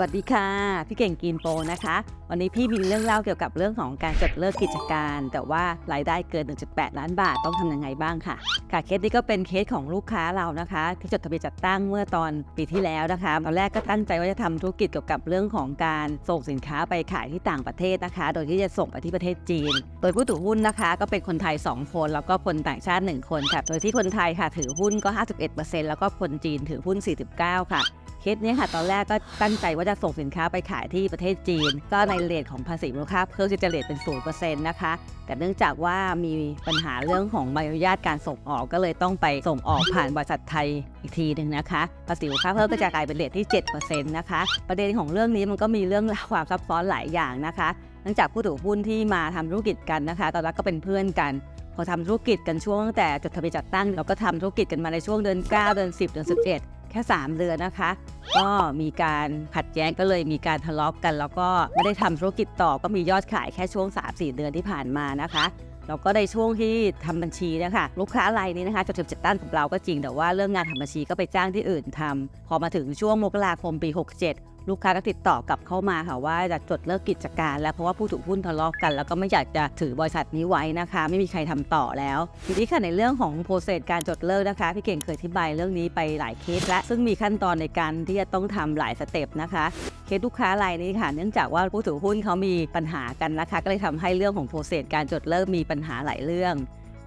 วัสดีค่ะ พี่เก่งกินโปนะคะ วันนี้พี่มีเรื่องเล่าเกี่ยวกับเรื่องของการจดเลิกกิจการ แต่ว่ารายได้เกิน 1.8 ล้านบาทต้องทำยังไงบ้างค่ะ ค่ะเคสนี้ก็เป็นเคสของลูกค้าเรานะคะที่จดทะเบียนจัดตั้งเมื่อตอนปีที่แล้วนะคะตอนแรกก็ตั้งใจว่าจะทำธุรกิจเกี่ยวกับเรื่องของการส่งสินค้าไปขายที่ต่างประเทศนะคะ โดยที่จะส่งไปที่ประเทศจีน โดยผู้ถือหุ้นนะคะ ก็เป็นคนไทย 2 คนแล้วก็คนต่างชาติ 1 คนค่ะโดยที่คนไทยค่ะถือหุ้นก็ 51%แล้วก็คนจีนถือหุ้น 49 ค่ะ เคสเนี้ยค่ะตอนแรกก็ตั้งใจว่าจะส่งสินค้าไปขายที่ประเทศจีน ก็ในเลทของภาษีมูลค่าเพิ่มจะเลทเป็น0%นนะคะ แต่เนื่องจากว่ามีปัญหาเรื่องของใบอนุญาตการส่งออกก็เลยต้องไปส่งออกผ่านบริษัทไทยอีกทีหนึ่งนะคะ ภาษีมูลค่าเพิ่มก็จะกลายเป็นเลทที่ 7%นะคะ ประเด็นของเรื่องนี้มันก็มีเรื่องราวความซับซ้อนหลายอย่างนะคะเนื่องจากผู้ถือหุ้นที่มาทำธุรกิจกันนะคะ ตอนแรกก็เป็นเพื่อนกันพอทำธุรกิจกันช่วงตั้งแต่จดทะเบียนจัดตั้งเราก็ทำธุรกิจกันมาในช่วงเดือน 9 เดือน 10 เดือน 11 แค่ 3 เดือนนะคะ ก็มีการขัดแย้งก็เลยมีการทะเลาะกกัน แล้วก็ไม่ได้ทำธุรกิจต่อก็มียอดขายแค่ช่วง 3-4 เดือนที่ผ่านมานะคะแล้วก็ในช่วงที่ทำบัญชีนะคะลูกค้ารายนี้นะคะจดทะเบียนจัดตั้งกับเราก็จริง แต่ว่าเรื่องงานทำบัญชีก็ไปจ้างที่อื่นทำพอมาถึงช่วงมกราคมปี 67 ลูกค้าก็ติดต่อกลับเข้ามาค่ะว่าจะจดเลิกกิจการ แล้วเพราะว่าผู้ถือหุ้นทะเลาะกัน แล้วก็ไม่อยากจะถือบริษัทนี้ไว้นะคะ ไม่มีใครทำต่อแล้วทีนี้ค่ะในเรื่องของโปรเซสการจดเลิกนะคะพี่เก่งเคยอธิบายเรื่องนี้ไปหลายเคสและซึ่งมีขั้นตอนในการที่จะต้องทำหลายสเต็ปนะคะเคสลูกค้ารายนี้ค่ะเนื่องจากว่าผู้ถือหุ้นเขามีปัญหากันนะคะ ก็เลยทำให้เรื่องของโปรเซสการจดเลิกมีปัญหาหลายเรื่อง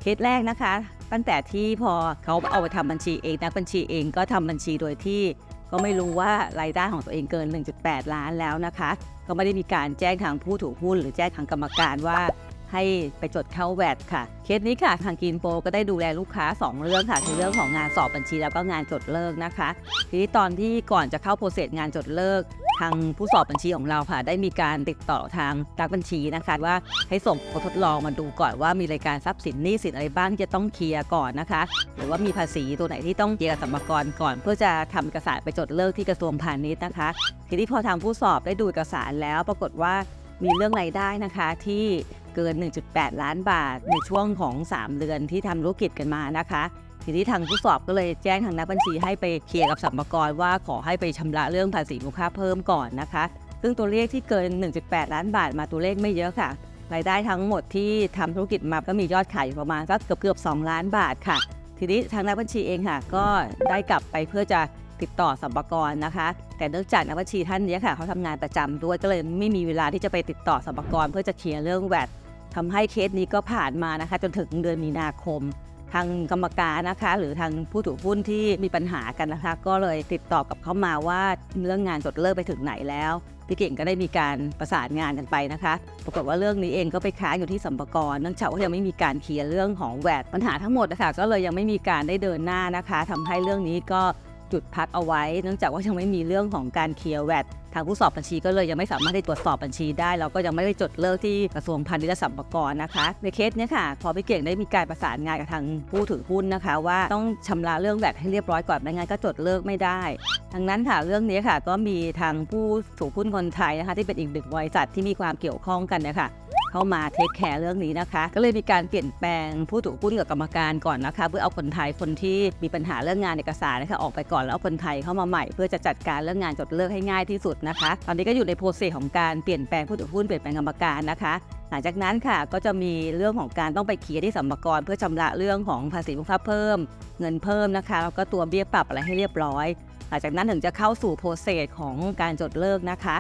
เคสแรกนะคะ ตั้งแต่ที่พอเขาเอาไปทำบัญชีเองนักบัญชีเองก็ทำบัญชีโดยที่ ก็ไม่รู้ว่ารายได้ของตัวเองเกิน 1.8 ล้านแล้วนะคะ ก็ไม่ได้มีการแจ้งทางผู้ถือหุ้น หรือแจ้งทางกรรมการว่าให้ไปจดเข้าแวดค่ะ เคสนี้ค่ะ ทางกินโปก็ได้ดูแลลูกค้า 2 เรื่องค่ะ คือเรื่องของงานสอบบัญชีแล้วก็งานจดเลิกนะคะ ทีนี้ตอนที่ก่อนจะเข้าโปรเซสงานจดเลิก ทางผู้สอบบัญชีของเราค่ะ ได้มีการติดต่อทางนักบัญชีนะคะว่าให้ส่งผลทดลองมาดูก่อนว่ามีรายการทรัพย์สินหนี้สินอะไรบ้างที่จะต้องเคลียร์ก่อนนะคะ หรือว่ามีภาษีตัวไหนที่ต้องเคลียร์กับสรรพากรก่อน เพื่อจะทำเอกสารไปจดเลิกที่กระทรวงพาณิชย์นะคะ ทีนี้พอทางผู้สอบได้ดูเอกสารแล้ว ปรากฏว่ามีเรื่องรายได้นะคะที่เกิน 1.8 ล้านบาทในช่วงของ 3 เดือนที่ทำธุรกิจกันมานะคะ ทีนี้ทางผู้สอบก็เลยแจ้งทางนักบัญชีให้ไปเคลียร์กับสรรพากรว่าขอให้ไปชำระเรื่องภาษีมูลค่าเพิ่มก่อนนะคะ ซึ่งตัวเลขที่เกิน 1.8 ล้านบาทมาตัวเลขไม่เยอะค่ะรายได้ทั้งหมดที่ทำธุรกิจมาก็มียอดขายอยู่ประมาณสักเกือบเกือบ2ล้านบาทค่ะ ทีนี้ทางนักบัญชีเองค่ะ ก็ได้กลับไปเพื่อจะติดต่อสัมปกรนะคะ แต่เนื่องจากนักบัญชีท่านนี้ค่ะเขาทำงานประจำด้วยก็เลยไม่มีเวลาที่จะไปติดต่อสัมปกรเพื่อจะเคลียร์เรื่องแวดทำให้เคสนี้ก็ผ่านมานะคะ จนถึงเดือนมีนาคม ทางกรรมการนะคะ หรือทางผู้ถือหุ้นที่มีปัญหากันนะคะ ก็เลยติดต่อกับเขามาว่าเรื่องงานจดเลิกไปถึงไหนแล้วพี่เก่งก็ได้มีการประสานงานกันไปนะคะ ปรากฏว่าเรื่องนี้เองก็ไปค้างอยู่ที่สัมปกรเนื่องจากว่ายังไม่มีการเคลียร์เรื่องของแวดปัญหาทั้งหมดนะคะก็เลยยังไม่มีการได้เดินหน้านะคะทำให้เรื่องนี้ก็ จุดพักเอาไว้ เนื่องจากว่ายังไม่มีเรื่องของการเคลียร์แวดทางผู้สอบบัญชีก็เลยยังไม่สามารถได้ตรวจสอบบัญชีได้ เราก็ยังไม่ได้จดเลิกที่กระทรวงพาณิชย์และสัมปกรนะคะในเคสนี้ค่ะพอพี่เก่งได้มีการประสานงานกับทางผู้ถือหุ้นนะคะ ว่าต้องชำระเรื่องแวดให้เรียบร้อยก่อนไม่งั้นก็จดเลิกไม่ได้ดังนั้นค่ะเรื่องนี้ค่ะก็มีทางผู้ถือหุ้นคนไทยนะคะที่เป็นอีกหนึ่งบริษัทที่มีความเกี่ยวข้องกันนี่ยค่ะ เข้ามาเทคแคร์เรื่องนี้นะคะ ก็เลยมีการเปลี่ยนแปลงผู้ถือหุ้นกับกรรมการก่อนนะคะ เพื่อเอาคนไทยคนที่มีปัญหาเรื่องงานเอกสารนะคะออกไปก่อนแล้วเอาคนไทยเข้ามาใหม่ เพื่อจะจัดการเรื่องงานจดเลิกให้ง่ายที่สุดนะคะ ตอนนี้ก็อยู่ในโปรเซสของการเปลี่ยนแปลงผู้ถือหุ้นเปลี่ยนแปลงกรรมการนะคะหลังจากนั้นค่ะก็จะมีเรื่องของการต้องไปเคลียร์ที่สัมภากรเพื่อชำระเรื่องของภาษีมูลค่าเพิ่ม เงินเพิ่มนะคะแล้วก็ตัวเบี้ยปรับอะไรให้เรียบร้อย หลังจากนั้นถึงจะเข้าสู่โปรเซสของการจดเลิกนะคะ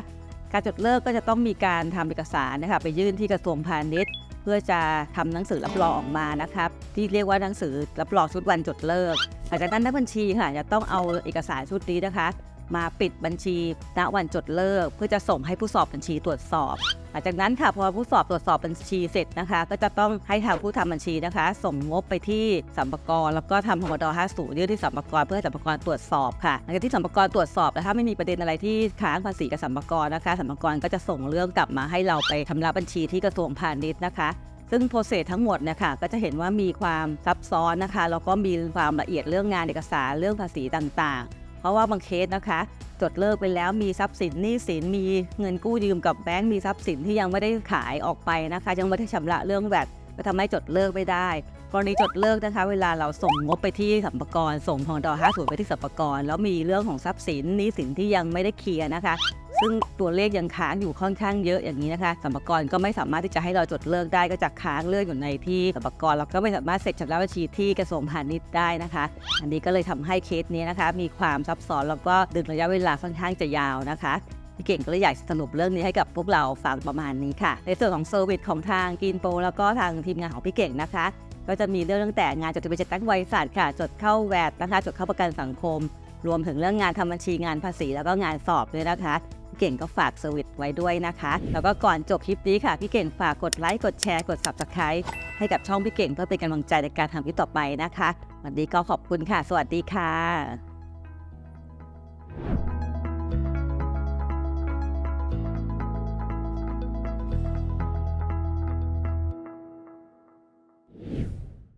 การจดเลิกก็จะต้องมีการทำเอกสารนะคะไปยื่นที่กระทรวงพาณิชย์ เพื่อจะทำหนังสือรับรองออกมานะครับที่เรียกว่าหนังสือรับรองชุดวันจดเลิกหลังจากนั้นนักบัญชีค่ะจะต้องเอาเอกสารชุดนี้นะคะ มาปิดบัญชี ณวันจดเลิก เพื่อจะส่งให้ผู้สอบบัญชีตรวจสอบหลังจากนั้นค่ะพอผู้สอบตรวจสอบบัญชีเสร็จนะคะ ก็จะต้องให้ทางผู้ทำบัญชีนะคะ ส่งงบไปที่สัมปกรแล้วก็ทำพมด50ยื่นที่สัมปกรเพื่อให้สัมปกรตรวจสอบค่ะหลังจากที่สัมปกรตรวจสอบแล้วถ้าไม่มีประเด็นอะไรที่ค้างภาษีกับสัมปกรนะคะสัมปกรก็จะส่งเรื่องกลับมาให้เราไปชำระบัญชีที่กระทรวงพาณิชย์นะคะซึ่งโปรเซสทั้งหมดเนะคะก็จะเห็นว่ามีความซับซ้อนนะคะแล้วก็มีความละเอียดเรื่องงานเอกสารเรื่องภาษีต่างๆ เพราะว่าบางเคสนะคะจดเลิกไปแล้วมีทรัพย์สินหนี้สินมีเงินกู้ยืมกับแบงก์มีทรัพย์สินที่ยังไม่ได้ขายออกไปนะคะ ยังไม่ได้ชำระเรื่องแวดก็ทำให้จดเลิกไม่ได้ กรณีจดเลิกนะคะ เวลาเราส่งงบไปที่สัมปกรส่งทองดอ50ไปที่สัมปกรแล้วมีเรื่องของทรัพย์สินหนี้สินที่ยังไม่ได้เคลียร์นะคะ ซึ่งตัวเลขยังค้างอยู่ค่อนข้างเยอะอย่างนี้นะคะสรรพากรก็ไม่สามารถที่จะให้เราจดเลิกได้ก็จะค้างเลิกอยู่ในที่สรรพารแล้วก็ไม่สามารถเสร็จชำระบัญชีที่กระทรวงพาณิชย์ได้นะคะ อันนี้ก็เลยทำให้เคสนี้นะคะ มีความซับซ้อนแล้วก็ดึงระยะเวลาค่อนข้างจะยาวนะคะพี่เก่งก็เลยอยากสรุปเรื่องนี้ให้กับพวกเราฟังประมาณนี้ค่ะ ในส่วนของเซอร์วิสของทางกินโปแล้วก็ทางทีมงานของพี่เก่งนะคะ ก็จะมีเรื่องตั้งแต่งานจดทะเบียนจัดตั้งบริษัทค่ะ จดเข้าแวดนะคะจดเข้าประกันสังคม รวมถึงเรื่องงานทำบัญชีงานภาษีแล้วก็งานสอบด้วยนะคะ พี่เก่งก็ฝากสวิตไว้ด้วยนะคะ แล้วก็ก่อนจบคลิปนี้ค่ะ พี่เก่งฝากกดไลค์กดแชร์กด subscribe ให้กับช่องพี่เก่งเพื่อเป็นกำลังใจในการทำคลิปต่อไปนะคะ วันนี้ก็ขอบคุณค่ะ สวัสดีค่ะ